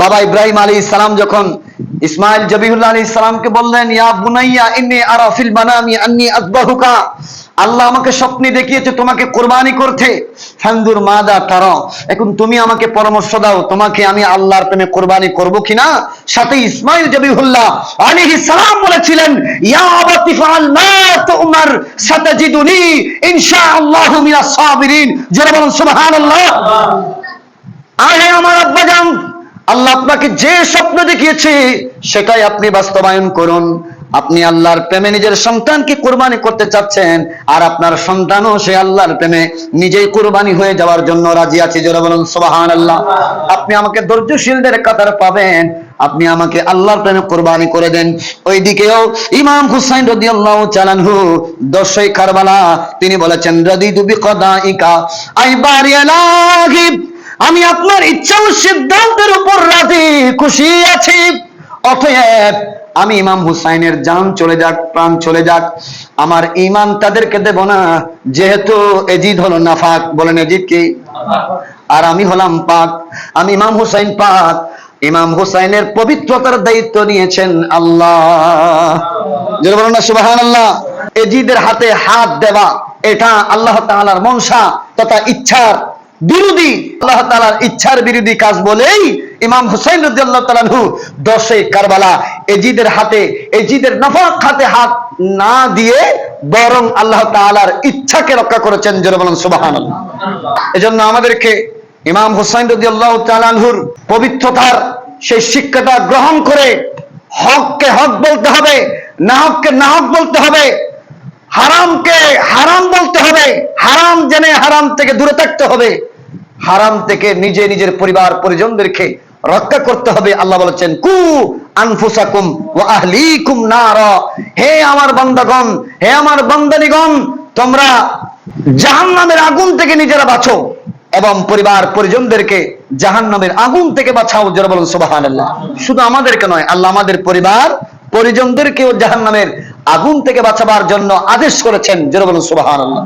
বাবা ইব্রাহিম আলী ইসলাম যখন ইসমাইল জবিহুল্লাহ আলী ইসলামকে বললেন, ইয়া বুনাইয়া, ইন্নি আরাফিল মানামি, আন্নি আযবাহুকা আল্লাহ আমাকে স্বপ্নে দেখিয়েছে, তোমাকে কোরবানি করতে। ফান্দুর মাদা তারা, এখন তুমি আমাকে পরামর্শ দাও, তোমাকে আমি আল্লাহর প্রেমে কোরবানি করব কিনা? সাথে ইসমাইল জবিহুল্লাহ আলাইহিস সালাম বলেছিলেন, ইয়া আবাতি ফাআল মা তুমার সাতাজিদুনি ইনশাআল্লাহু মিনাস সাবিরিন। যারা বলেন, সুবহানাল্লাহ। আরে আমার আব্বাজান আল্লাহ আপনাকে যে স্বপ্ন দেখিয়েছে, সেটাই আপনি বাস্তবায়ন করুন। আপনি আল্লাহর প্রেমে নিজের সন্তানকে কোরবানি করতে চাচ্ছেন, আর আপনার সন্তানও সে আল্লাহর প্রেমে নিজেই কোরবানি হয়ে যাওয়ার জন্য রাজি আছে। যারা বলুন সুবাহান আল্লাহ আপনি আমাকে ধৈর্যশীলদের কাতার পাবেন, আপনি আমাকে আল্লাহর প্রেমে কোরবানি করে দেন। ওইদিকেও ইমাম হুসাইন রাদিয়াল্লাহু চালানহু দশই কারবালা, তিনি বলেছেন রাদিতু বিকদাইকা আই বারিয়ালাহিব আমি আপনার ইচ্ছা ও সিদ্ধান্তের উপর রাজি, খুশি আছি। অতএব আমি ইমাম হুসাইনের জান চলে যাক, প্রাণ চলে যাক। আমার ইমান তাদেরকে দেব না, যেহেতু এজিদ হলো নাফাক। বলেন, এজিদ কি? আর আমি হলাম পাক। আমি ইমাম হুসাইন পাক। ইমাম হুসাইনের পবিত্রতার দায়িত্ব নিয়েছেন আল্লাহ। যেটা বলেন না সুবাহান আল্লাহ এজিদের হাতে হাত দেওয়া, এটা আল্লাহ তাআলার মনসা তথা ইচ্ছার। বিরোধী আল্লাহ তাআলার ইচ্ছার বিরোধী কাজ বলেই ইমাম হুসাইন তাআলাহু দশে কারবালা এজিদের হাতে, এজিদের নাফাক হাতে হাত না দিয়ে বরং আল্লাহ তাআলার ইচ্ছাকে রক্ষা করেছেন জোরে বলেন সুবহানাল্লাহ। এজন্য আমাদেরকে ইমাম হুসাইন রাদিয়াল্লাহু তাআলাহুর পবিত্রতার সেই শিক্ষাটা গ্রহণ করে হককে হক বলতে হবে না হককে না হক বলতে হবে, হারামকে হারাম বলতে হবে, হারাম জেনে হারাম থেকে দূরে থাকতে হবে। হারাম থেকে নিজে নিজের পরিবার পরিজনদেরকে রক্ষা করতে হবে, আল্লাহ বলেছেন, কু আনফুসাকুম ওয়া আহলিকুম নার। হে আমার বান্দাগণ, হে আমার বান্দানিগণ, তোমরা জাহান্নামের আগুন থেকে নিজেরা বাঁচো এবং পরিবার পরিজনদেরকে জাহান্নামের আগুন থেকে বাঁচাও যারা বলেন, সুবহানাল্লাহ। শুধু আমাদেরকে নয়, আল্লাহ আমাদের পরিবার পরিজনদেরকেও জাহান্নামের আগুন থেকে বাঁচাবার জন্য আদেশ করেছেন যারা বলেন, সুবহানাল্লাহ।